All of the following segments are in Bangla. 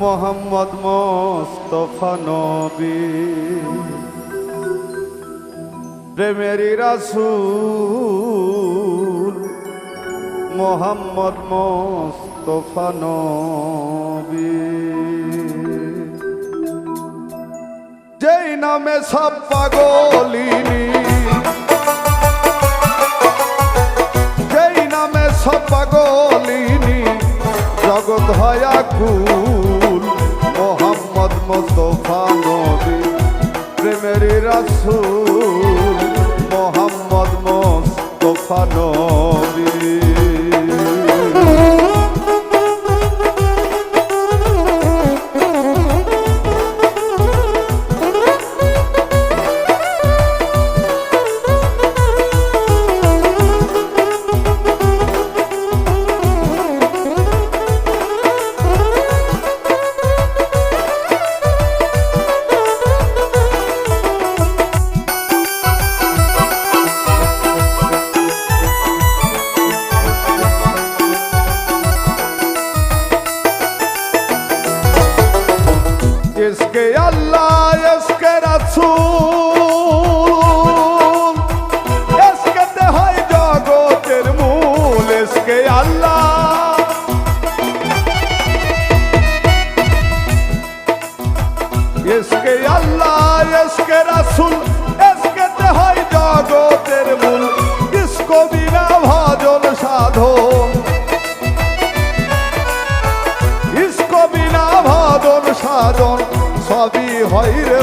মোহাম্মদ মোস্তফা নবী। প্রেমেরই রাসূল মোহাম্মদ মোস্তফা নবী। যেই নামে সব পাগলিনী মোস্তফা ইসকে আল্লাহ ইসকে রাসূল। Bahia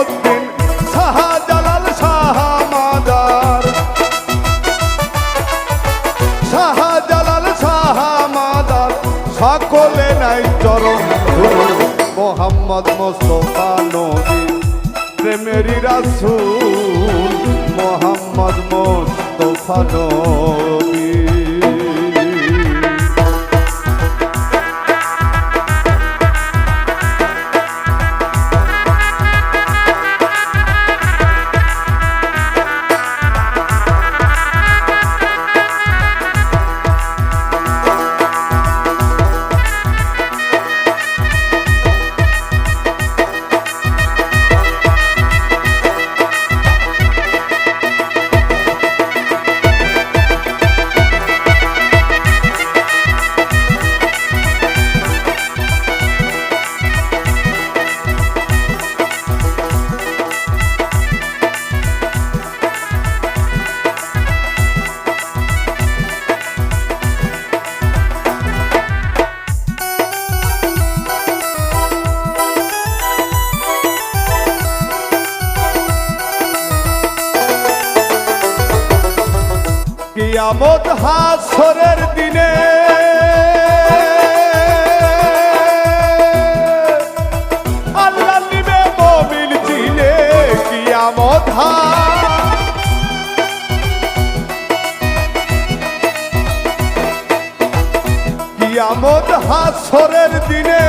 মহিউদ্দিন শাহজালাল শাহ মাদার। শাহজালাল শাহ মাদার, সকলে নাই চরণ মোহাম্মদ মোস্তফা নবী প্রেমেরই রাসূল মোহাম্মদ মোস্তফা নবী। কিয়ামত হাসরের দিনে। আল্লাহ নিবে মমিন চিনে কিয়ামত কিয়ামত হাসরের দিনে।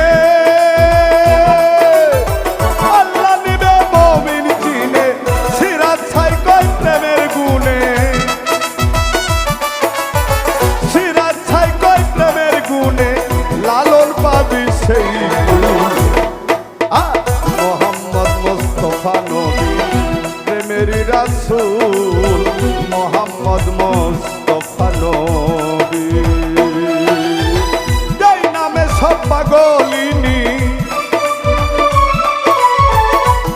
প্রেমের রাসূল মোহাম্মদ মুস্তফা নবী। যেই নামে সব পাগলিনী,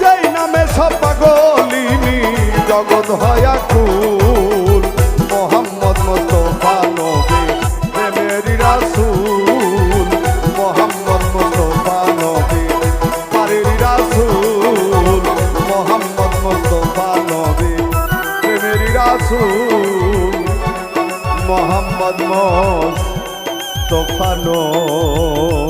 যেই নামে সব পাগলিনী, জগৎ হয় কুল মোহাম্মদ মোস নবী